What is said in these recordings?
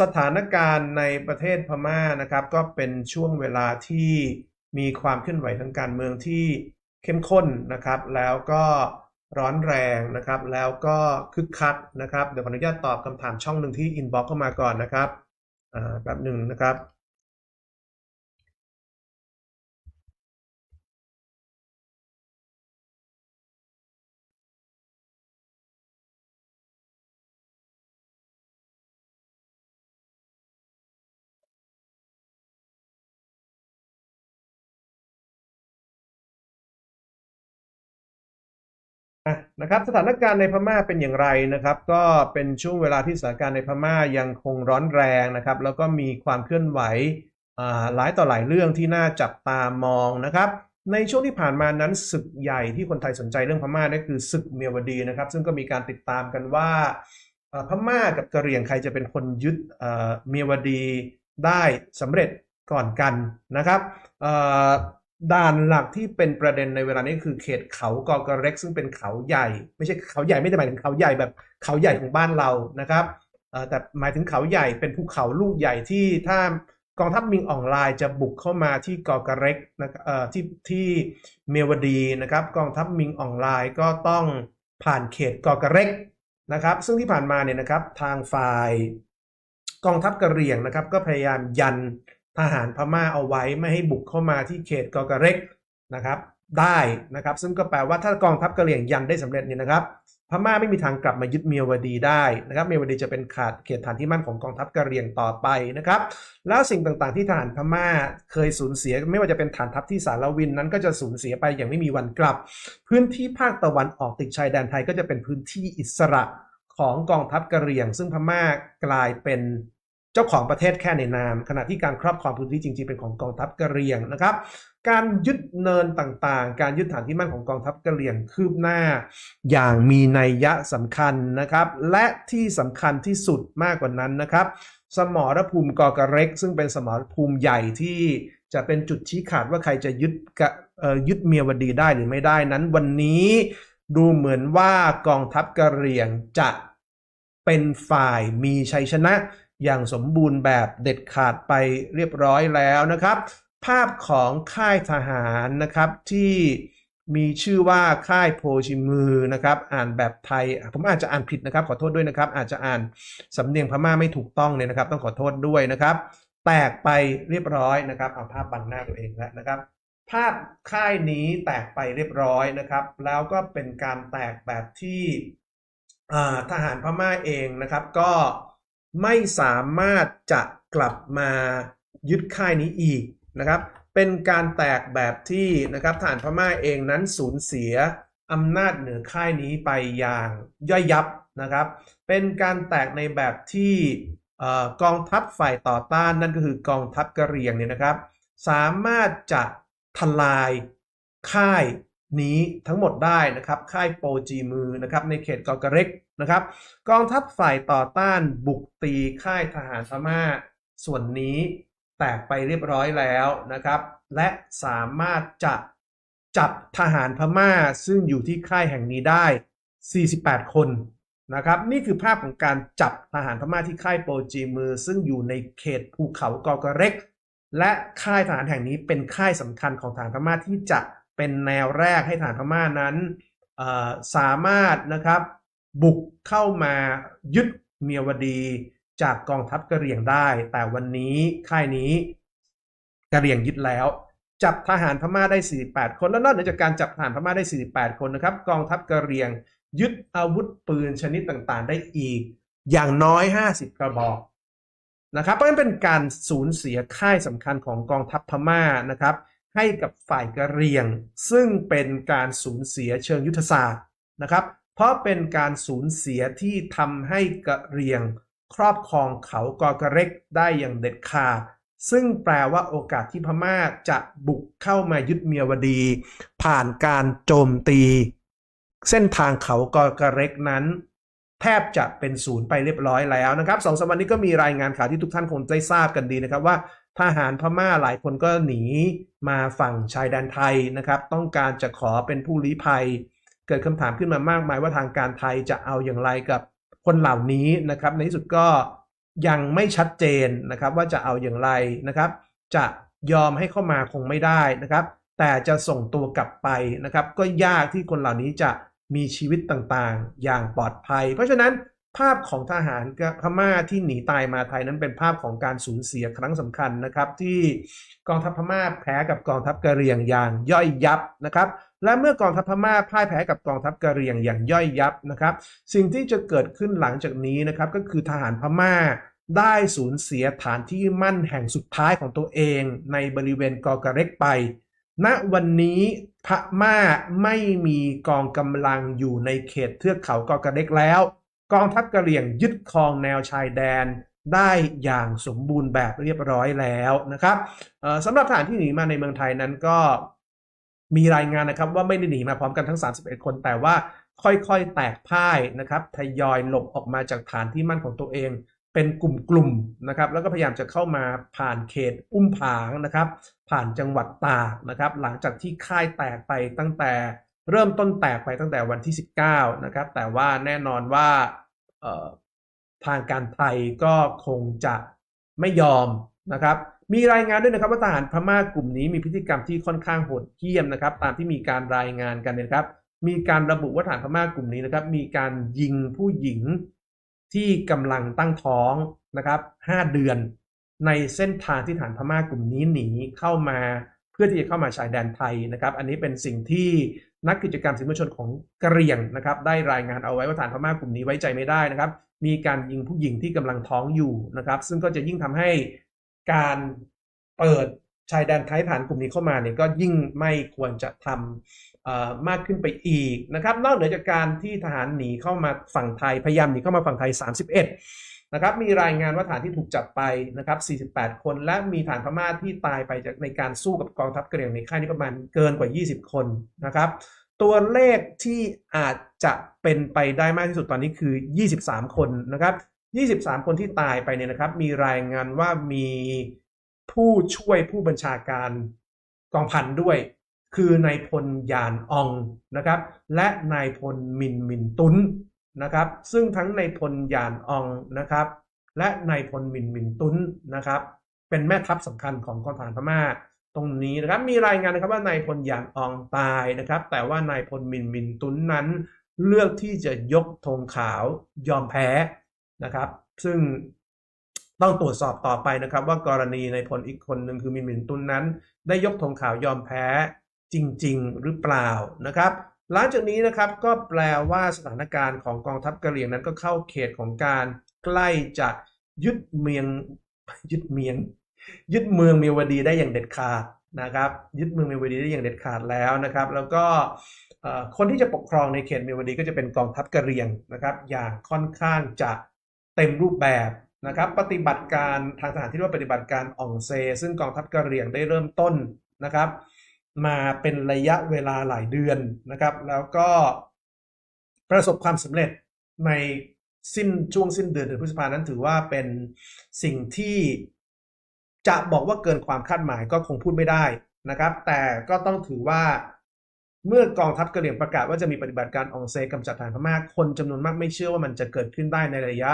สถานการณ์ในประเทศพม่านะครับ ก็เป็นช่วงเวลาที่มีความเคลื่อนไหวทางการเมืองที่เข้มข้นนะครับ แล้วก็ร้อนแรงนะครับ แล้วก็คึกคักนะครับ เดี๋ยวขออนุญาตตอบคำถามช่องหนึ่งที่อินบ็อกเข้ามาก่อนนะครับแบบหนึ่งนะครับ อะนะครับสถานการณ์ในพม่าเป็นอย่างไรนะครับ ก็เป็นช่วงเวลาที่สถานการณ์ในพม่ายังคงร้อนแรงนะครับ แล้วก็มีความเคลื่อนไหวหลายต่อหลายเรื่องที่น่าจับตามองนะครับ ในช่วงที่ผ่านมานั้นศึกใหญ่ที่คนไทยสนใจเรื่องพม่านั่นคือศึกเมียวดีนะครับ ซึ่งก็มีการติดตามกันว่าพม่ากับกะเหรี่ยงใครจะเป็นคนยึดเมียวดีได้สำเร็จก่อนกันนะครับ ด่านหลักที่เป็นประเด็นในเวลานี้คือเขตเขากอกระเร็กซึ่งเป็นเขาใหญ่ ไม่ใช่เขาใหญ่ไม่ได้หมายถึงเขาใหญ่แบบเขาใหญ่ของบ้านเรานะครับแต่หมายถึงเขาใหญ่เป็นภูเขาลูกใหญ่ที่ถ้ากองทัพมิงออนไลน์จะบุกเข้ามาที่กอกระเร็กนะครับที่ที่เมียวดีนะครับ กองทัพมิงออนไลน์ก็ต้องผ่านเขตกอกระเร็กนะครับ ซึ่งที่ผ่านมาเนี่ยนะครับทางฝ่ายกองทัพกะเหรี่ยงนะครับ ก็พยายามยัน ทหารพม่าเอาไว้ไม่ให้บุกเข้ามาที่เขตกอกระเร็กนะครับได้นะครับ ซึ่งก็แปลว่าถ้ากองทัพกะเหรี่ยงยันได้สำเร็จเนี่ยนะครับพม่าไม่มีทางกลับมายึดเมียวดีได้นะครับ เมียวดีจะเป็นขาดเขตฐานที่มั่นของกองทัพกะเหรี่ยงต่อไปนะครับ แล้วสิ่งต่างๆที่ทหารพม่าเคยสูญเสีย ไม่ว่าจะเป็นฐานทัพที่สารวินนั้นก็จะสูญเสียไปอย่างไม่มีวันกลับ พื้นที่ภาคตะวันออกติดชายแดนไทยก็จะเป็นพื้นที่อิสระของกองทัพกะเหรี่ยง ซึ่งพม่ากลายเป็น จ้าของประเทศแค่ในนาม ขณะที่การครอบครองพื้นที่จริงๆเป็นของกองทัพกะเหรี่ยงนะครับ การยึดเนินต่างๆ การยึดฐานที่มั่นของกองทัพกะเหรี่ยงคืบหน้า อย่างมีนัยยะสำคัญนะครับ และที่สำคัญที่สุดมากกว่านั้นนะครับ สมรภูมิกอกระเร็ก ซึ่งเป็นสมรภูมิใหญ่ที่จะเป็นจุดชี้ขาดว่าใครจะยึดกะเอ่อยึดเมียวดีได้หรือไม่ได้นั้น วันนี้ดูเหมือนว่ากองทัพกะเหรี่ยงจะเป็นฝ่ายมีชัยชนะ อย่างสมบูรณ์แบบเด็ดขาดไปเรียบร้อยแล้วนะครับ ภาพของค่ายทหารนะครับที่มีชื่อว่าค่ายโพชิมือนะครับ อ่านแบบไทย ผมอาจจะอ่านผิดนะครับ ขอโทษด้วยนะครับ อาจจะอ่านสำเนียงพม่าไม่ถูกต้องเนี่ยนะครับ ต้องขอโทษด้วยนะครับ แตกไปเรียบร้อยนะครับ เอาภาพบังหน้าตัวเองแล้วนะครับ ภาพค่ายนี้แตกไปเรียบร้อยนะครับ แล้วก็เป็นการแตกแบบที่ทหารพม่าเองนะครับ ก็ ไม่สามารถจะกลับมายึดค่ายนี้อีกนะครับ เป็นการแตกแบบที่นะครับทหารพม่าเองนั้นสูญเสียอำนาจเหนือค่ายนี้ไปอย่างย่อยยับนะครับ เป็นการแตกในแบบที่กองทัพฝ่ายต่อต้านนั่นก็คือกองทัพกะเหรี่ยงเนี่ยนะครับ สามารถจะทลายค่าย นี้ทั้งหมดได้นะครับค่ายโปจีมือนะครับในเขตกอกระเร็กนะครับกองทัพฝ่ายต่อต้านบุกตีค่ายทหารพม่า ส่วนนี้แตกไปเรียบร้อยแล้วนะครับและสามารถจะจับทหารพม่าซึ่งอยู่ที่ค่ายแห่งนี้ได้ 48 คนนะครับนี่คือภาพของการจับทหารพม่าที่ค่ายโปจีมือ ซึ่งอยู่ในเขตภูเขากอกระเร็ก และค่ายทหารแห่งนี้เป็นค่ายสำคัญของทหารพม่าที่จะ เป็นแนวแรกให้ทหารพม่านั้นสามารถนะครับบุกเข้ามายึดเมียวดีจากกองทัพกะเหรี่ยงได้ แต่วันนี้ค่ายนี้กะเหรี่ยงยึดแล้ว จับทหารพม่าได้ 48 คนและนอกเหนือจากการจับทหารพม่าได้ 48 คนนะครับ กองทัพกะเหรี่ยง ยึดอาวุธปืนชนิดต่างๆ ได้อีก อย่างน้อย 50 กระบอกนะครับเพราะฉะนั้นเป็นการสูญเสียค่ายสำคัญของกองทัพพม่านะครับ ให้กับฝ่ายกะเหรี่ยง ซึ่งเป็นการสูญเสียเชิงยุทธศาสตร์นะครับ เพราะเป็นการสูญเสียที่ทำให้กะเหรี่ยง ครอบครองเขากอกระเร็กได้อย่างเด็ดขาดซึ่งแปลว่าโอกาสที่พม่าจะบุกเข้ามายึดเมียวดี ผ่านการโจมตี เส้นทางเขากอกระเร็กนั้น แทบจะเป็นศูนย์ไปเรียบร้อยแล้วนะครับสองสามวันนี้ก็มีรายงานข่าวที่ทุกท่านคงได้ทราบกันดีนะครับว่า ทหารพม่าหลายคนก็หนีมาฝั่งชายแดนไทยนะครับ ต้องการจะขอเป็นผู้ลี้ภัย เกิดคำถามขึ้นมามากมายว่าทางการไทยจะเอาอย่างไรกับคนเหล่านี้นะครับ ในที่สุดก็ยังไม่ชัดเจนนะครับว่าจะเอาอย่างไรนะครับ จะยอมให้เข้ามาคงไม่ได้นะครับ แต่จะส่งตัวกลับไปนะครับ ก็ยากที่คนเหล่านี้จะมีชีวิตต่างๆ อย่างปลอดภัย เพราะฉะนั้น ภาพของทหารพม่าที่หนีตายมาไทยนั้นเป็นภาพของการสูญเสียครั้งสำคัญนะครับ ที่กองทัพพม่าแพ้กับกองทัพกะเหรี่ยงอย่างย่อยยับนะครับ และเมื่อกองทัพพม่าพ่ายแพ้กับกองทัพกะเหรี่ยงอย่างย่อยยับนะครับ สิ่งที่จะเกิดขึ้นหลังจากนี้นะครับก็คือทหารพม่าได้สูญเสียฐานที่มั่นแห่งสุดท้ายของตัวเองในบริเวณกอกระเร็กไป ณวันนี้พม่าไม่มีกองกำลังอยู่ในเขตเทือกเขากอกระเร็กแล้ว กองทัพกะเหรี่ยงยึดครองแนวชายแดนได้อย่างสมบูรณ์แบบเรียบร้อยแล้วนะครับสำหรับทหารที่หนีมาในเมืองไทยนั้นก็มีรายงานนะครับว่าไม่ได้หนีมาพร้อมกันทั้ง 31 คน แต่ว่าค่อยๆ แตกพ่ายนะครับทยอยหลบออกมาจากฐานที่มั่นของตัวเอง เป็นกลุ่มๆนะครับ แล้วก็พยายามจะเข้ามาผ่านเขตอุ้มผางนะครับ ผ่านจังหวัดตากนะครับ หลังจากที่ค่ายแตกไปตั้งแต่ เริ่มต้นแตกไปตั้งแต่วันที่ 19 นะครับ แต่ว่าแน่นอนว่าทางการไทยก็คงจะไม่ยอมนะครับ มีรายงานด้วยนะครับว่าทหารพม่ากลุ่มนี้มีพฤติกรรมที่ค่อนข้างโหดเหี้ยมนะครับ ตามที่มีการรายงานกันนะครับ มีการระบุว่าทหารพม่ากลุ่มนี้นะครับ มีการยิงผู้หญิงที่กำลังตั้งท้องนะครับ5เดือน ในเส้นทางที่ฐานพม่ากลุ่มนี้หนีเข้ามา เพื่อที่จะเข้ามาชายแดนไทยนะครับ อันนี้เป็นสิ่งที่ นักกิจกรรมสิทธิมนชนของกะเหรี่ยงนะครับ ได้รายงานเอาไว้ว่าฐานพม่ากลุ่มนี้ไว้ใจไม่ได้นะครับ มีการยิงผู้หญิงที่กำลังท้องอยู่นะครับ ซึ่งก็จะยิ่งทำให้การเปิดชายแดนไทยฐานกลุ่มนี้เข้ามาเนี่ยก็ยิ่งไม่ควรจะทำมากขึ้นไปอีกนะครับ นอกเหนือจากการที่ทหารหนีเข้ามาฝั่งไทยพยายามหนีเข้ามาฝั่งไทย 31 นะครับมีรายงานว่าฐานที่ถูกจับไปนะครับ 48 คน และมีฐานพม่าที่ตายไปจากในการสู้กับกองทัพเหรี่ยงในค่ายนี้ประมาณเกินกว่า 20 คนนะครับ ตัวเลขที่อาจจะเป็นไปได้มากที่สุดตอนนี้คือ 23 คนนะครับ 23 คนที่ตายไปเนี่ยนะครับ มีรายงานว่ามีผู้ช่วยผู้บัญชาการกองพันด้วย คือนายพลยานอองนะครับ และนายพลมินมินตุน นะครับ ซึ่งทั้งในพลยานอองนะครับ และในพลมินมินตุนนะครับ เป็นแม่ทัพสำคัญของกองทหารพม่า ตรงนี้นะครับมีรายงานนะครับว่านายพลยานอองตายนะครับ แต่ว่านายพลมินมินตุนนั้น เลือกที่จะยกธงขาวยอมแพ้นะครับ ซึ่งต้องตรวจสอบต่อไปนะครับ ว่ากรณีในพลอีกคนหนึ่งคือมินมินตุนนั้น ได้ยกธงขาวยอมแพ้จริง ๆ หรือเปล่านะครับ หลังจากนี้นะครับก็แปลว่าสถานการณ์ของกองทัพกะเหรี่ยงนั้นก็เข้าเขตของการใกล้จะยึดเมียงยึดเมียง ยึดเมืองเมียวดีได้อย่างเด็ดขาดนะครับ ยึดเมืองเมียวดีได้อย่างเด็ดขาดแล้วนะครับ แล้วก็คนที่จะปกครองในเขตเมียวดีก็จะเป็นกองทัพกะเหรี่ยงนะครับ อย่างค่อนข้างจะเต็มรูปแบบนะครับปฏิบัติการทางทหารที่เรียกว่าปฏิบัติการอ่องเซ ซึ่งกองทัพกะเหรี่ยงได้เริ่มต้นนะครับ มาเป็นระยะเวลาหลายเดือนนะครับ แล้วก็ประสบความสำเร็จในสิ้นช่วงสิ้นเดือนเดือนพฤษภานั้นถือว่าเป็นสิ่งที่จะบอกว่าเกินความคาดหมายก็คงพูดไม่ได้นะครับ แต่ก็ต้องถือว่าเมื่อกองทัพกะเหรี่ยงประกาศว่าจะมีปฏิบัติการอองเซกำจัดฐานพม่าคนจำนวนมากไม่เชื่อว่ามันจะเกิดขึ้นได้ในระยะ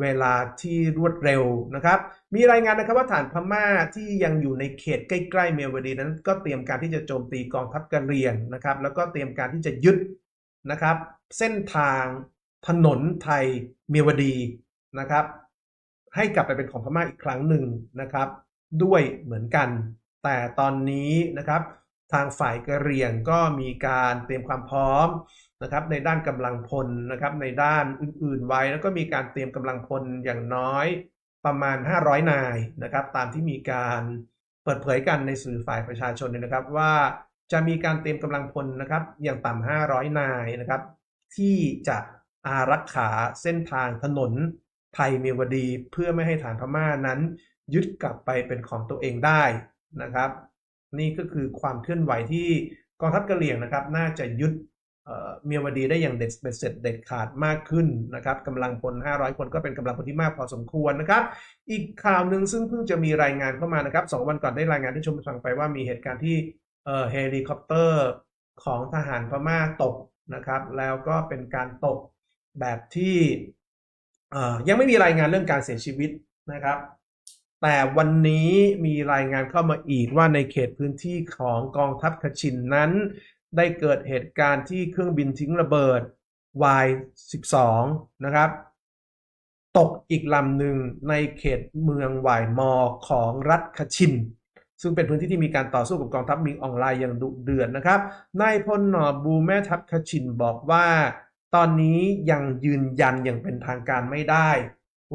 เวลาที่รวดเร็วนะครับ มีรายงานนะครับว่าฐานพม่าที่ยังอยู่ในเขตใกล้ๆเมียวดีนั้น ก็เตรียมการที่จะโจมตีกองทัพกะเหรี่ยงนะครับ แล้วก็เตรียมการที่จะยึดนะครับ เส้นทางถนนไทยเมียวดีนะครับ ให้กลับไปเป็นของพม่าอีกครั้งหนึ่งนะครับ ด้วยเหมือนกัน แต่ตอนนี้นะครับทางฝ่ายกะเหรี่ยงก็มีการเตรียมความพร้อม นะครับในด้านกำลังพลนะครับในด้านอื่นๆไว้ แล้วก็มีการเตรียมกำลังพลอย่างน้อยประมาณ 500 นายนะครับตามที่มีการเปิดเผยกันในสื่อฝ่ายประชาชนเนี่ยนะครับว่าจะมีการเตรียมกำลังพลนะครับอย่างต่ำ500 นายนะครับที่จะอารักขาเส้นทางถนนไทยเมียวดี เพื่อไม่ให้ฐานพม่านั้น ยึดกลับไปเป็นของตัวเองได้นะครับ นี่ก็คือความเคลื่อนไหวที่กองทัพกะเหรี่ยงนะครับ น่าจะยึด เมียวดีได้อย่างเด็ดเบ็ดเสร็จเด็ดขาดมากขึ้นนะครับกำลังพล 500 คนก็เป็นกำลังพลที่มากพอสมควรนะครับ อีกข่าวหนึ่งซึ่งเพิ่งจะมีรายงานเข้ามานะครับสองวันก่อนได้รายงานที่ชมฟังไปว่ามีเหตุการณ์ที่เฮลิคอปเตอร์ของทหารพม่าตกนะครับ แล้วก็เป็นการตกแบบที่ยังไม่มีรายงานเรื่องการเสียชีวิตนะครับ แต่วันนี้มีรายงานเข้ามาอีกว่าในเขตพื้นที่ของกองทัพคชินนั้น ได้เกิดเหตุการณ์ที่เครื่องบินทิ้งระเบิด Y12 นะครับ ตกอีกลำหนึ่งในเขตเมืองหวายมอของรัฐคชิน ซึ่งเป็นพื้นที่ที่มีการต่อสู้กับกองทัพมิงออนไลน์อย่างดุเดือดนะครับ นายพลหนอบูแม่ทัพคชินบอกว่า ตอนนี้ยังยืนยันอย่างเป็นทางการไม่ได้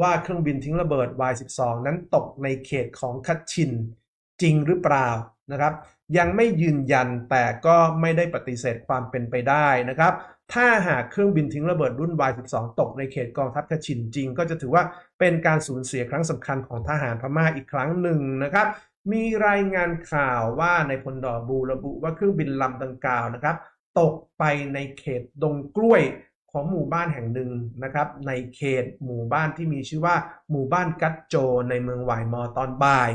ว่าเครื่องบินทิ้งระเบิด Y12 นั้นตกในเขตของคัตชินจริงหรือเปล่านะครับ ยังไม่ยืนยันแต่ก็ไม่ได้ปฏิเสธความเป็นไปได้นะครับ ถ้าหากเครื่องบินทิ้งระเบิดรุ่น Y12 ตกในเขตกองทัพคชินจริง ก็จะถือว่าเป็นการสูญเสียครั้งสำคัญของทหารพม่าอีกครั้งหนึ่งนะครับ มีรายงานข่าวว่าในพลดอบูระบุว่าเครื่องบินลำดังกล่าวนะครับ ตกไปในเขตดงกล้วยของหมู่บ้านแห่งหนึ่งนะครับ ในเขตหมู่บ้านที่มีชื่อว่าหมู่บ้านกัตโจ ในเมืองหวมอตอนบ่าย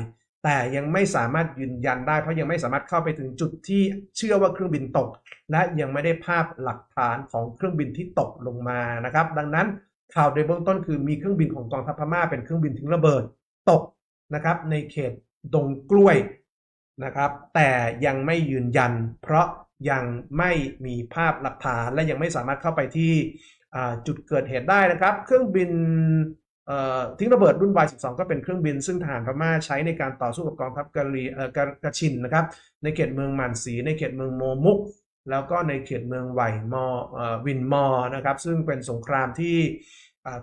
แต่ยังไม่สามารถยืนยันได้เพราะยังไม่สามารถเข้าไปถึงจุดที่เชื่อว่าเครื่องบินตก และยังไม่ได้ภาพหลักฐานของเครื่องบินที่ตกลงมานะครับ ดังนั้นข่าวในเบื้องต้นคือมีเครื่องบินของกองทัพพม่าเป็นเครื่องบินทิ้งระเบิดตกนะครับ ในเขตดงกล้วยนะครับ แต่ยังไม่ยืนยัน เพราะยังไม่มีภาพหลักฐานและยังไม่สามารถเข้าไปที่จุดเกิดเหตุได้นะครับ เครื่องบิน ทิ้งระเบิดรุ่น Y12 ก็เป็นเครื่องบิน ซึ่งทหารพม่าใช้ในการต่อสู้กับกองทัพกะลีเอ่อกะกะชินนะครับ ในเขตเมืองหมันสีในเขตเมืองโมมุก แล้วก็ในเขตเมืองไหวมอวินมอนะครับ ซึ่งเป็นสงครามที่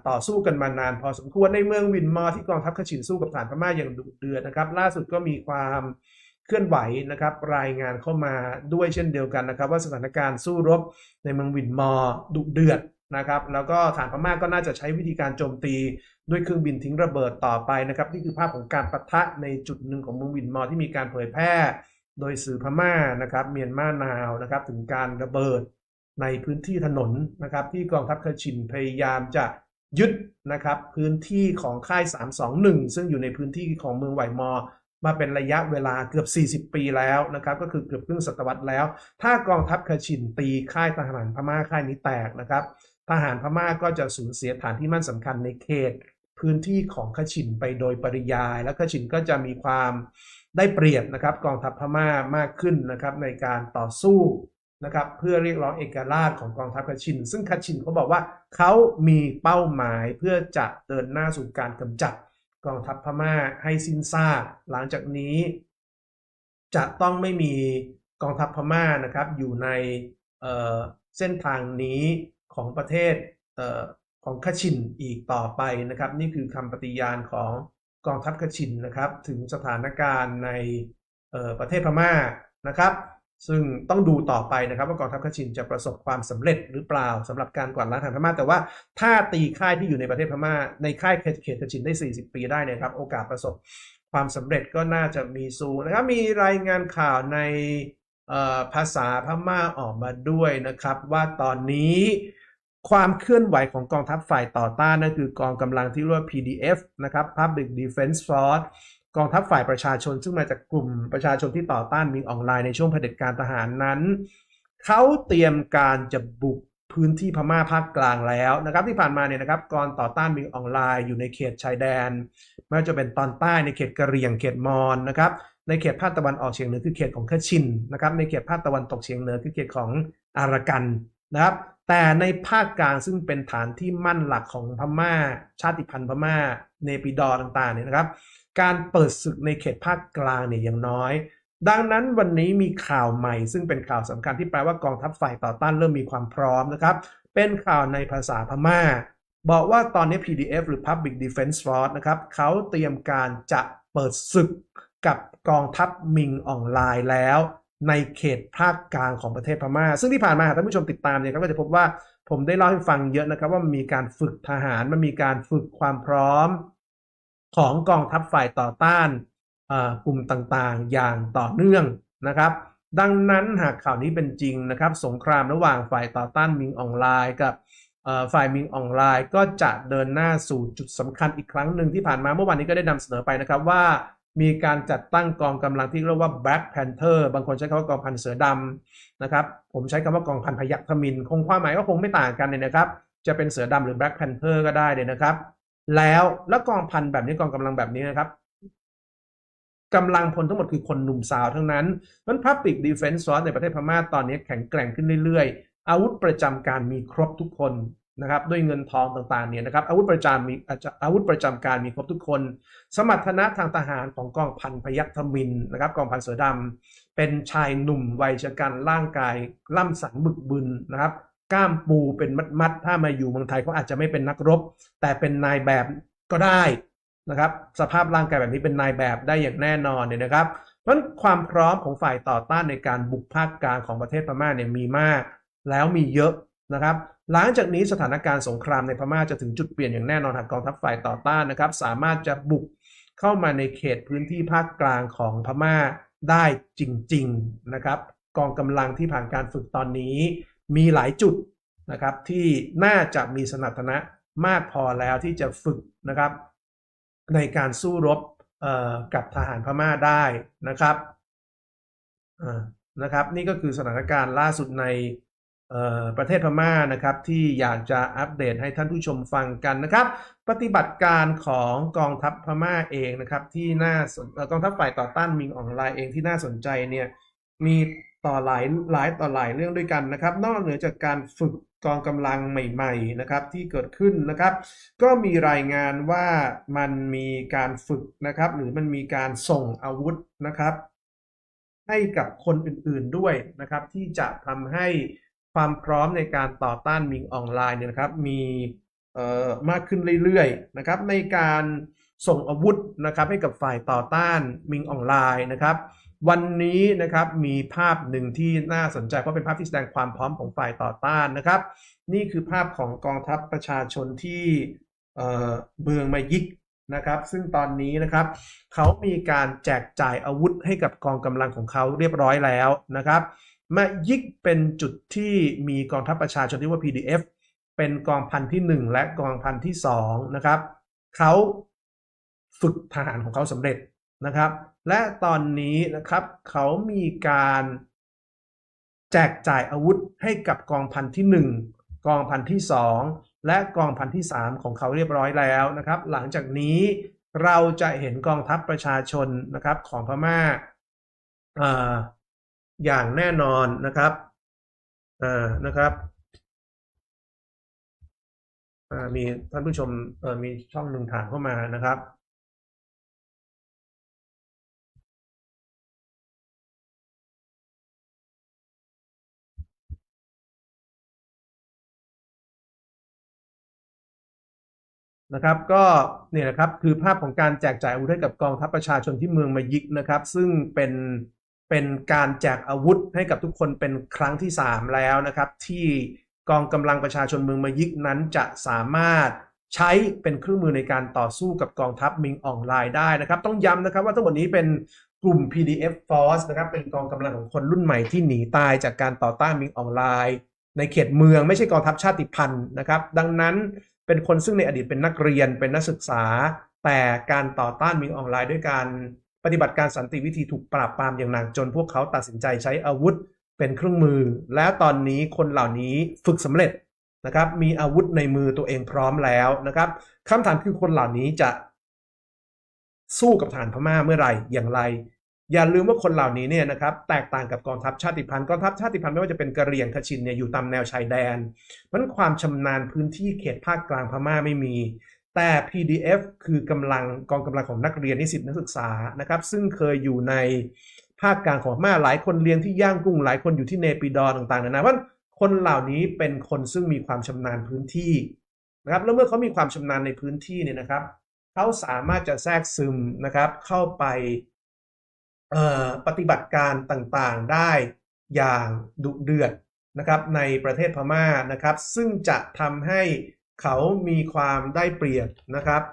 ต่อสู้กันมานานพอสมควรในเมืองวินมอที่กองทัพขชินสู้กับฐานพม่าอย่างดุเดือดนะครับ ล่าสุดก็มีความเคลื่อนไหวนะครับรายงานเข้ามาด้วยเช่นเดียวกันนะครับ ว่าสถานการณ์สู้รบในเมืองวินมอดุเดือด นะครับแล้วก็ฐานพม่าก็น่าจะใช้วิธีการโจมตีด้วยเครื่องบินทิ้งระเบิดต่อไปนะครับนี่คือภาพของการปะทะในจุดหนึ่งของเมืองวินมอที่มีการเผยแพร่ โดยสื่อพม่านะครับเมียนมานาวนะครับถึงการระเบิดในพื้นที่ถนนนะครับที่กองทัพคชินพยายามจะยึดนะครับพื้นที่ของค่าย 321 ซึ่งอยู่ในพื้นที่ของเมืองไหวมอมาเป็นระยะเวลาเกือบ 40 ปีแล้วนะครับ ก็คือเกือบครึ่งศตวรรษแล้ว ถ้ากองทัพคชินตีค่ายทหารพม่าค่ายนี้แตกนะครับ ทหารพม่าก็จะสูญเสียฐานที่มั่นสำคัญในเขต พื้นที่ของขชินไปโดยปริยาย และขชินก็จะมีความได้เปรียบนะครับกองทัพพม่ามากขึ้นนะครับในการต่อสู้นะครับเพื่อเรียกร้องเอกราชของกองทัพขชิน ซึ่งขชินเขาบอกว่าเขามีเป้าหมายเพื่อจะเดินหน้าสู่การกำจัดกองทัพพม่าให้สิ้นซากหลังจากนี้ จะต้องไม่มีกองทัพพม่านะครับอยู่ในเเส้นทางนี้ ของประเทศเอ่อของคชินอีกต่อไปนะครับ นี่คือคำปฏิญาณของกองทัพคชินนะครับ ถึงสถานการณ์ในเอ่อประเทศพม่านะครับ ซึ่งต้องดูต่อไปนะครับ ว่ากองทัพคชินจะประสบความสำเร็จหรือเปล่าสำหรับการกวาดล้างทารพม่า แต่ว่าถ้าตีค่ายที่อยู่ในประเทศพม่า ในค่ายเขตคชินได้ 40 ปีได้นยครับ โอกาสประสบความสำเร็จก็น่าจะมีสูงนะครับ มีรายงานข่าวในภาษาพม่าออกมาด้วยนะครับ ว่าตอนนี้ ความเคลื่อนไหวของกองทัพฝ่ายต่อต้านนั่นคือกองกำลังที่เรียกว่า PDF นะครับ Public Defense Force กองทัพฝ่ายประชาชน ซึ่งมาจากกลุ่มประชาชนที่ต่อต้านมิงออนไลน์ในช่วงเผด็จการทหารนั้น เขาเตรียมการจะบุกพื้นที่พม่าภาคกลางแล้วนะครับ ที่ผ่านมาเนี่ยนะครับกองต่อต้านมิงออนไลน์อยู่ในเขตชายแดน ไม่ว่าจะเป็นตอนใต้ในเขตกะเหรี่ยงเขตมอญนะครับในเขตภาคตะวันออกเฉียงเหนือคือเขตของเคชินนะครับในเขตภาคตะวันตกเฉียงเหนือคือเขตของอารากัน นะครับ แต่ในภาคกลางซึ่งเป็นฐานที่มั่นหลักของพม่า ชาติพันธุ์พม่า เนปิดอต่างๆเนี่ยนะครับ การเปิดศึกในเขตภาคกลางเนี่ยยังน้อย ดังนั้นวันนี้มีข่าวใหม่ ซึ่งเป็นข่าวสำคัญที่แปลว่ากองทัพฝ่ายต่อต้านเริ่มมีความพร้อมนะครับ เป็นข่าวในภาษาพม่า บอกว่าตอนนี้ PDF หรือ Public Defense Force นะครับเขาเตรียมการจะเปิดศึกกับกองทัพมิงออนไลน์แล้ว ในเขตภาคกลางของประเทศพม่า ซึ่งที่ผ่านมาหากท่านผู้ชมติดตามเนี่ยก็จะพบว่าผมได้เล่าให้ฟังเยอะนะครับว่ามันมีการฝึกทหาร มันมีการฝึกความพร้อมของกองทัพฝ่ายต่อต้านอ่อกลุ่มต่างๆ อย่างต่อเนื่องนะครับ ดังนั้นหากข่าวนี้เป็นจริงนะครับ สงครามระหว่างฝ่ายต่อต้านมิงออนไลน์กับฝ่ายมิงออนไลน์ก็จะเดินหน้าสู่จุดสำคัญอีกครั้งหนึ่งที่ผ่านมาเมื่อวานนี้ก็ได้นำเสนอไปนะครับว่า มีการจัดตั้งกองกำลังที่เรียกว่า Black Panther บางคนใช้คำว่ากองพันเสือดำนะครับ ผมใช้คำว่ากองพันพยัคฆ์มิน คงความหมายก็คงไม่ต่างกันเนี่ยนะครับ จะเป็นเสือดำหรือ Black Panther ก็ได้เลยนะครับ แล้วแล้วกองพันแบบนี้กองกำลังแบบนี้นะครับกำลังพลทั้งหมดคือคนหนุ่มสาวทั้งนั้นมัน Public Defense Force ในประเทศพม่าตอนนี้แข็งแกร่งขึ้นเรื่อยๆ อาวุธประจำการมีครบทุกคน นะครับด้วยเงินทองต่างๆเนี่ยนะครับอาวุธประจำมีอาวุธประจำการมีครบทุกคน สมรรถนะทางทหารของกองพันพยัคฆ์ธมินนะครับกองพันเสือดำเป็นชายหนุ่มวัยชะกันร่างกายล่ำสันบึกบึนนะครับกล้ามปูเป็นมัดๆถ้ามาอยู่เมืองไทยเขาอาจจะไม่เป็นนักรบ แต่เป็นนายแบบก็ได้นะครับสภาพร่างกายแบบนี้เป็นนายแบบได้อย่างแน่นอนเนี่ยนะครับ เพราะความพร้อมของฝ่ายต่อต้านในการบุกภาคกลางของประเทศพม่าเนี่ยมีมาก แล้วมีเยอะ นะครับหลังจากนี้สถานการณ์สงครามในพม่าจะถึงจุดเปลี่ยนอย่างแน่นอนหากกองทัพฝ่ายต่อต้านนะครับ สามารถจะบุกเข้ามาในเขตพื้นที่ภาคกลางของพม่าได้จริง ๆนะครับ กองกำลังที่ผ่านการฝึกตอนนี้ มีหลายจุดนะครับที่น่าจะมีสมรรถนะมากพอแล้วที่จะฝึกนะครับ ในการสู้รบกับทหารพม่าได้นะครับนะครับ นี่ก็คือสถานการณ์ล่าสุดใน ประเทศพม่านะครับที่อยากจะอัปเดตให้ท่านผู้ชมฟังกันนะครับ ปฏิบัติการของกองทัพพม่าเองนะครับที่น่าสนกองทัพฝ่ายต่อต้านมิงออนไลน์เองที่น่าสนใจเนี่ยมีต่อหลายหลายต่อหลายเรื่องด้วยกันนะครับ นอกเหนือจากการฝึกกองกำลังใหม่ๆนะครับที่เกิดขึ้นนะครับ ก็มีรายงานว่ามันมีการฝึกนะครับ หรือมันมีการส่งอาวุธนะครับ ให้กับคนอื่นๆด้วยนะครับ ที่จะทำให้ ความพร้อมในการต่อต้านมิงออนไลน์เนี่ยนะครับมีมากขึ้นเรื่อยๆนะครับในการส่งอาวุธนะครับให้กับฝ่ายต่อต้านมิงออนไลน์นะครับ วันนี้นะครับมีภาพหนึ่งที่น่าสนใจเพราะเป็นภาพที่แสดงความพร้อมของฝ่ายต่อต้านนะครับ นี่คือภาพของกองทัพประชาชนที่เอ่อเมืองมายิกนะครับซึ่งตอนนี้นะครับเขามีการแจกจ่ายอาวุธให้กับกองกำลังของเขาเรียบร้อยแล้วนะครับ มายิกเป็นจุดที่มีกองทัพประชาชนที่ว่า PDF เป็นกองพันที่ 1 และกองพันที่2นะครับเขาฝึกทหารของเขาสำเร็จนะครับ และตอนนี้นะครับเขามีการแจกจ่ายอาวุธให้กับกองพันที่ 1 กองพันที่ 2 และกองพันที่ 3 ของเขาเรียบร้อยแล้วนะครับ หลังจากนี้เราจะเห็นกองทัพประชาชนนะครับของพมา่า อย่างแน่นอนนะครับอ่านะครับอ่ามีท่านผู้ชมเออมีช่องหนึ่งถามเข้ามานะครับ นะครับ ก็เนี่ยนะครับคือภาพของการแจกจ่ายอาวุธให้กับกองทัพประชาชนที่เมืองมายิกนะครับ ซึ่งเป็น เป็นการแจกอาวุธให้กับทุกคนเป็นครั้งที่ 3 แล้วนะครับ ที่กองกำลังประชาชนเมืองมายิกนั้นจะสามารถใช้เป็นเครื่องมือในการต่อสู้กับกองทัพมิงออนไลน์ได้นะครับ ต้องย้ำนะครับว่าทั้งหมดนี้เป็นกลุ่ม PDF Force นะครับเป็นกองกำลังของคนรุ่นใหม่ที่หนีตายจากการต่อต้านมิงออนไลน์ ในเขตเมืองไม่ใช่กองทัพชาติพันธุ์นะครับ ดังนั้นเป็นคนซึ่งในอดีตเป็นนักเรียนเป็นนักศึกษา แต่การต่อต้านมิงออนไลน์ด้วยการ ปฏิบัติการสันติวิธีถูกปราบปรามอย่างหนักจนพวกเขาตัดสินใจใช้อาวุธเป็นเครื่องมือ และตอนนี้คนเหล่านี้ฝึกสำเร็จนะครับ มีอาวุธในมือตัวเองพร้อมแล้วนะครับคำถามคือคนเหล่านี้จะสู้กับทหารพม่าเมื่อไหร่อย่างไร อย่าลืมว่าคนเหล่านี้เนี่ยนะครับแตกต่างกับกองทัพชาติพันธุ์กองทัพชาติพันธุ์ไม่ว่าจะเป็นกะเหรี่ยงคชินเนี่ยอยู่ตามแนวชายแดนเพราะฉะนั้นความชำนาญพื้นที่เขตภาคกลางพม่าไม่มี แต่ PDF คือกำลังกองกำลังของนักเรียนนิสิตนักศึกษานะครับซึ่งเคยอยู่ในภาคกลางของพม่าหลายคนเรียนที่ย่างกุ้งหลายคนอยู่ที่เนปิดอร์ต่างๆนานาเพราะคนเหล่านี้เป็นคนซึ่งมีความชำนาญพื้นที่นะครับแล้วเมื่อเขามีความชำนาญในพื้นที่เนี่ยนะครับเขาสามารถจะแทรกซึมนะครับเข้าไปปฏิบัติการต่างๆได้อย่างดุเดือดนะครับในประเทศพม่านะครับ ซึ่งจะทำให้ เขามีความได้เปรียบนะครับ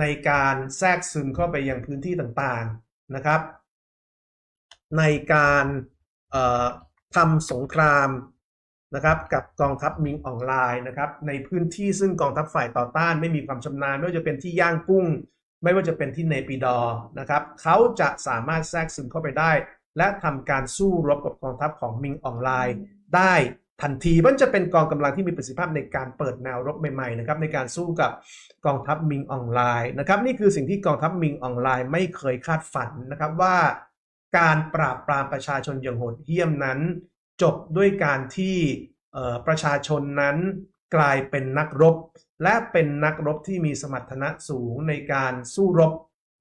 ในการแทรกซึมเข้าไปยังพื้นที่ต่างๆนะครับ ในการทำสงครามนะครับกับกองทัพมิงออนไลน์นะครับในพื้นที่ซึ่งกองทัพฝ่ายต่อต้านไม่มีความชำนาญไม่ว่าจะเป็นที่ย่างกุ้ง ไม่ว่าจะเป็นที่เนปิดอร์นะครับเขาจะสามารถแทรกซึมเข้าไปได้ และทำการสู้รบกับกองทัพของมิงออนไลน์ได้ ทันทีมันจะเป็นกองกำลังที่มีประสิทธิภาพในการเปิดแนวรบใหม่ๆนะครับในการสู้กับกองทัพมิงออนไลน์นะครับนี่คือสิ่งที่กองทัพมิงออนไลน์ไม่เคยคาดฝันนะครับว่าการปราบปรามประชาชนอย่างโหดเหี้ยมนั้น จบด้วยการที่ประชาชนนั้นกลายเป็นนักรบ และเป็นนักรบที่มีสมรรถนะสูงในการสู้รบ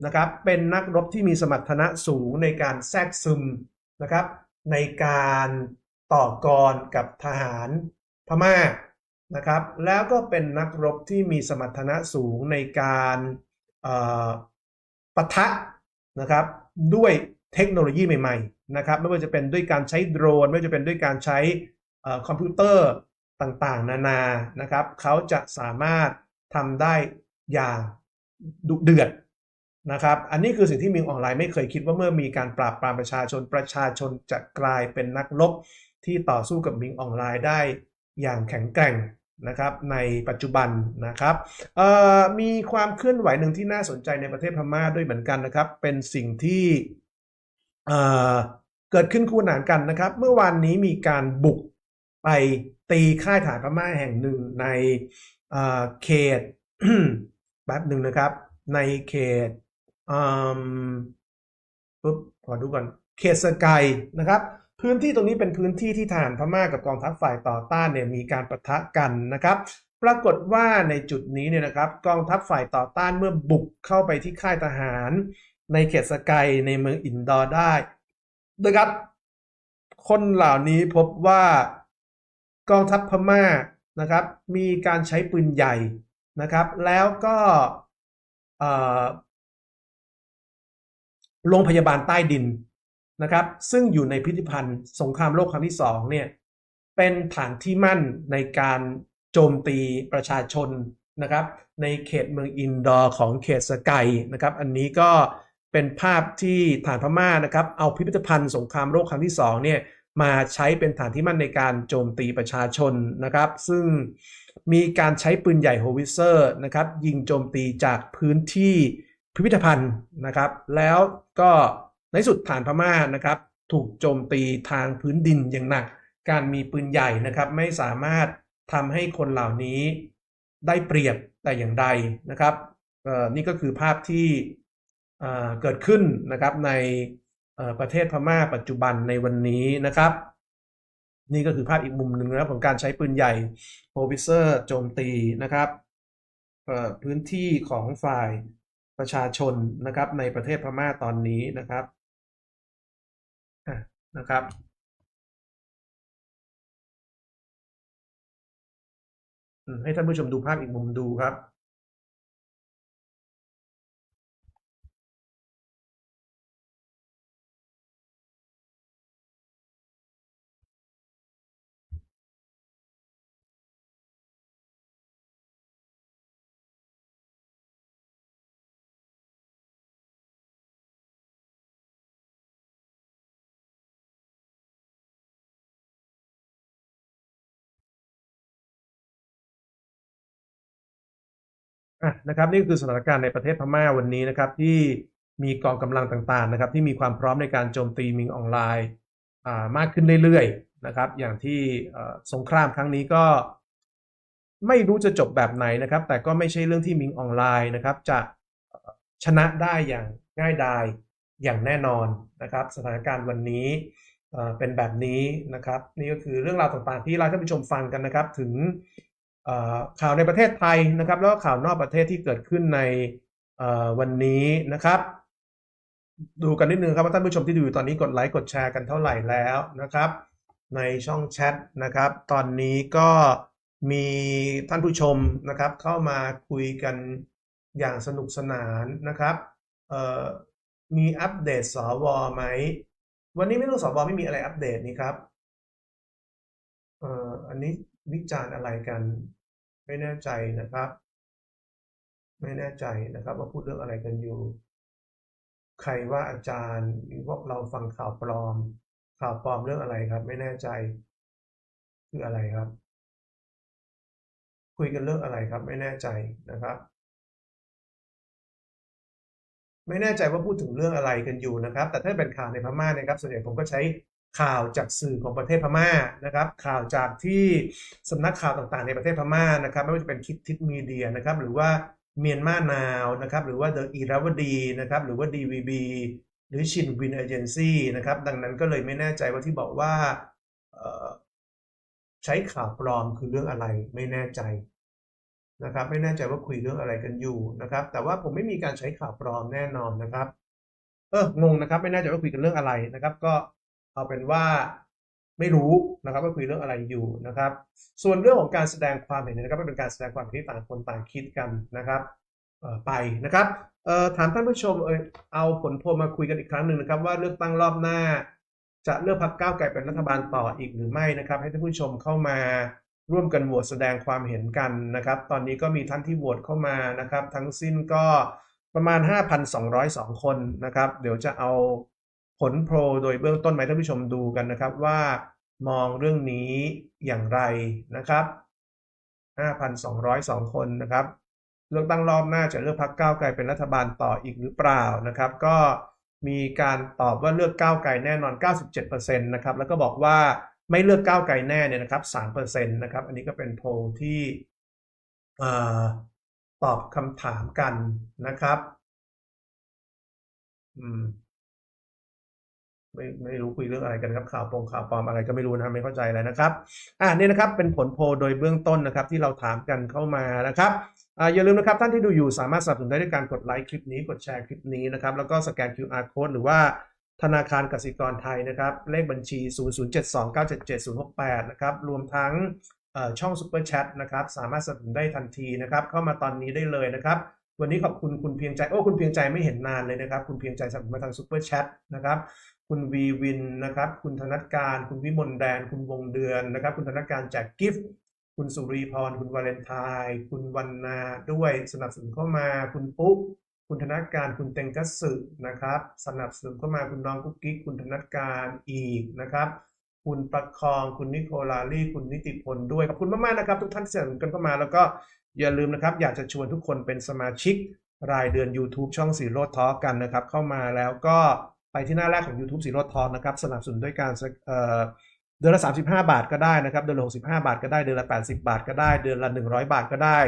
นะครับเป็นนักรบที่มีสมรรถนะสูงในการแทรกซึมนะครับในการ ต่อกรกับทหารพม่านะครับ แล้วก็เป็นนักรบที่มีสมรรถนะสูงในการปะทะนะครับด้วยเทคโนโลยีใหม่ๆนะครับไม่ว่าจะเป็นด้วยการใช้โดรน ไม่ว่าจะเป็นด้วยการใช้คอมพิวเตอร์ต่างๆ นานานะครับเขาจะสามารถทำได้อย่างดุเดือดนะครับ อันนี้คือสิ่งที่มิงออนไลน์ไม่เคยคิดว่าเมื่อมีการปราบปรามประชาชนประชาชนจะกลายเป็นนักรบ ที่ต่อสู้กับมิงออนไลน์ได้อย่างแข็งแกร่งนะครับในปัจจุบันนะครับมีความเคลื่อนไหวหนึ่งที่น่าสนใจในประเทศพม่าด้วยเหมือนกันนะครับ เป็นสิ่งที่เเกิดขึ้นคู่ขนานกันนะครับ เมื่อวานนี้มีการบุกไปตีค่ายฐานพม่าแห่งหนึ่งในเเขตแป๊บหนึ่งนะครับ ในเขตปุ๊บขอดูก่อนเขตสกายนะครับ พื้นที่ตรงนี้เป็นพื้นที่ที่ทหารพม่ากับกองทัพฝ่ายต่อต้านเนี่ยมีการประทะกันนะครับ ปรากฏว่าในจุดนี้เนี่ยนะครับ กองทัพฝ่ายต่อต้านเมื่อบุกเข้าไปที่ค่ายทหาร ในเขตสกายในเมืองอินดอร์ได้นะครับ คนเหล่านี้พบว่ากองทัพพม่านะครับ มีการใช้ปืนใหญ่นะครับ แล้วก็โรงพยาบาลใต้ดิน นะครับซึ่งอยู่ในพิพิธภัณฑ์สงครามโลกครั้งที่สองเนี่ยเป็นฐานที่มั่นในการโจมตีประชาชนนะครับในเขตเมืองอินดอร์ของเขตสกายนะครับอันนี้ก็เป็นภาพที่ฐานพม่านะครับเอาพิพิธภัณฑ์สงครามโลกครั้งที่สองเนี่ยมาใช้เป็นฐานที่มั่นในการโจมตีประชาชนนะครับ ซึ่งมีการใช้ปืนใหญ่โฮวิเซอร์นะครับยิงโจมตีจากพื้นที่พิพิธภัณฑ์นะครับ แล้วก็ ในสุดฐานพม่านะครับ ถูกโจมตีทางพื้นดินอย่างหนัก การมีปืนใหญ่นะครับ ไม่สามารถทำให้คนเหล่านี้ได้เปรียบแต่อย่างใดนะครับนี่ก็คือภาพที่เกิดขึ้นนะครับในประเทศพม่าปัจจุบันในวันนี้นะครับ นี่ก็คือภาพอีกมุมหนึ่งนะครับของการใช้ปืนใหญ่โฮวิเซอร์โจมตีนะครับพื้นที่ของฝ่ายประชาชนนะครับในประเทศพม่าตอนนี้นะครับ นะครับ ให้ท่านผู้ชมดูภาพอีกมุมดูครับ อะนะครับนี่คือสถานการณ์ในประเทศพม่าวันนี้นะครับที่มีกองกำลังต่างๆนะครับ ที่มีความพร้อมในการโจมตีมิงออนไลน์มากขึ้นเรื่อยๆนะครับ อย่างที่สงครามครั้งนี้ก็ไม่รู้จะจบแบบไหนนะครับ แต่ก็ไม่ใช่เรื่องที่มิงออนไลน์นะครับ จะชนะได้อย่างง่ายดายอย่างแน่นอนนะครับ สถานการณ์วันนี้เป็นแบบนี้นะครับ นี่ก็คือเรื่องราวต่างๆที่เราท่านผู้ชมฟังกันนะครับ ถึง ข่าวในประเทศไทยนะครับ แล้วก็ข่าวนอกประเทศที่เกิดขึ้นในวันนี้นะครับ ดูกันนิดนึงครับว่าท่านผู้ชมที่ดูอยู่ตอนนี้กดไลค์กดแชร์กันเท่าไหร่แล้วนะครับ ในช่องแชทนะครับ ตอนนี้ก็มีท่านผู้ชมนะครับ เข้ามาคุยกันอย่างสนุกสนานนะครับมีอัปเดตสวไหม วันนี้ไม่รู้สวไม่มีอะไรอัปเดตนี่ครับอออันนี้ วิจารณ์อะไรกัน ไม่แน่ใจนะครับ ไม่แน่ใจนะครับว่าพูดเรื่องอะไรกันอยู่ ใครว่าอาจารย์หรือพวกเราฟังข่าวปลอม ข่าวปลอมเรื่องอะไรครับ ไม่แน่ใจ คืออะไรครับ คุยกันเรื่องอะไรครับ ไม่แน่ใจนะครับ ไม่แน่ใจว่าพูดถึงเรื่องอะไรกันอยู่นะครับ แต่ถ้าเป็นข่าวในพม่าเนะครับ ส่วนใหญ่ผมก็ใช้ ข่าวจากสื่อของประเทศพม่านะครับ ข่าวจากที่สำนักข่าวต่างๆ ในประเทศพม่านะครับไม่ว่าจะเป็นคิดทิศมีเดียนะครับ หรือว่าเมียนมานาวนะครับ หรือว่าเดอะอีราวดีนะครับ หรือว่า DVB หรือชินวินเอเจนซี่นะครับ ดังนั้นก็เลยไม่แน่ใจว่าที่บอกว่าใช้ข่าวปลอมคือเรื่องอะไรไม่แน่ใจนะครับไม่แน่ใจว่าคุยเรื่องอะไรกันอยู่นะครับ แต่ว่าผมไม่มีการใช้ข่าวปลอมแน่นอนนะครับ เอองงนะครับ ไม่แน่ใจว่าคุยกันเรื่องอะไรนะครับ ก็ เอาเป็นว่าไม่รู้นะครับว่าคุยเรื่องอะไรอยู่นะครับ ส่วนเรื่องของการแสดงความเห็นนะครับเป็นการแสดงความเห็นที่ต่างคนต่างคิดกันนะครับไปนะครับถามท่านผู้ชมเออเอาผลโพลมาคุยกันอีกครั้งหนึ่งนะครับ ว่าเลือกตั้งรอบหน้า จะเลือกพรรคก้าวไกลเป็นรัฐบาลต่ออีกหรือไม่นะครับ ให้ท่านผู้ชมเข้ามาร่วมกันโหวตแสดงความเห็นกันนะครับ ตอนนี้ก็มีท่านที่โหวตเข้ามานะครับ ทั้งสิ้นก็ประมาณ 5,202 คนนะครับ เดี๋ยวจะเอา ผลโพลโดยเบื้องต้นมาให้ท่านผู้ชมดูกันนะครับว่ามองเรื่องนี้อย่างไรนะครับ 5,202 คนนะครับเลือกตั้งรอบหน้าจะเลือกพรรคก้าวไกลเป็นรัฐบาลต่ออีกหรือเปล่านะครับ ก็มีการตอบว่าเลือกก้าวไกลแน่นอน 97%นะครับแล้วก็บอกว่าไม่เลือกก้าวไกลแน่เนี่ยนะครับ3%นะครับอันนี้ก็เป็นโพลที่อตอบคำถามกันนะครับอืม ไม่ไม่รู้คุยเรื่องอะไรกันครับข่าวปงข่าวปลอมอะไรก็ไม่รู้นะไม่เข้าใจเลยนะครับอ่านี่นะครับเป็นผลโพลโดยเบื้องต้นนะครับที่เราถามกันเข้ามานะครับอ่าอย่าลืมนะครับท่านที่ดูอยู่สามารถสนับสนุนได้ด้วยการกดไลค์คลิปนี้กดแชร์คลิปนี้นะครับแล้วก็สแกน QR code หรือว่าธนาคารกสิกรไทยนะครับเลขบัญชี 0072977068 นะครับรวมทั้งเอ่อช่อง Super Chat นะครับสามารถสนับสนุนได้ทันทีนะครับเข้ามาตอนนี้ได้เลยนะครับวันนี้ขอบคุณคุณเพียงใจโอ้คุณเพียงใจไม่เห็นนานเลยนะครับ คุณเพียงใจสนับสนุนมาทาง Super Chat นะครับ คุณวีวินนะครับ คุณธนัทการ คุณวิมลแดน คุณวงเดือนนะครับ คุณธนัทการแจกกิฟต์คุณสุรีพร คุณวาเลนไทน์คุณวันนาด้วยสนับสนุนเข้ามา คุณปุ๊กคุณธนัทการ คุณเต็งกัสสึนะครับ สนับสนุนเข้ามาคุณน้องกุ๊กกิ๊กคุณธนัทการอีกนะครับ คุณประคอง คุณนิโคลาลี่ คุณนิติพลด้วย ขอบคุณมากๆนะครับ ทุกท่านที่สนับสนุนกันเข้ามา แล้วก็อย่าลืมนะครับ อยากจะชวนทุกคนเป็นสมาชิกรายเดือน YouTube ช่องสีโรดทอกันนะครับ เข้ามาแล้วก็ ไปที่หน้าแรกของ YouTube สีรดทองนะครับ สนับสนุนด้วยการเเดือนละ 35 บาทก็ได้นะครับ เดือนละ65 บาทก็ได้ เดือนละ 80 บาทก็ได้ เดือนละ 100 บาทก็ได้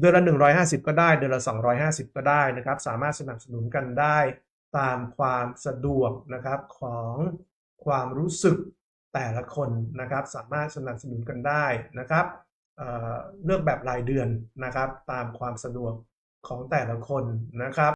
เดือนละ 150 ก็ได้ เดือนละ 250 ก็ได้นะครับ สามารถสนับสนุนกันได้ตามความสะดวกนะครับของความรู้สึกแต่ละคนนะครับ สามารถสนับสนุนกันได้นะครับเเลือกแบบรายเดือนนะครับ ตามความสะดวกของแต่ละคนนะครับ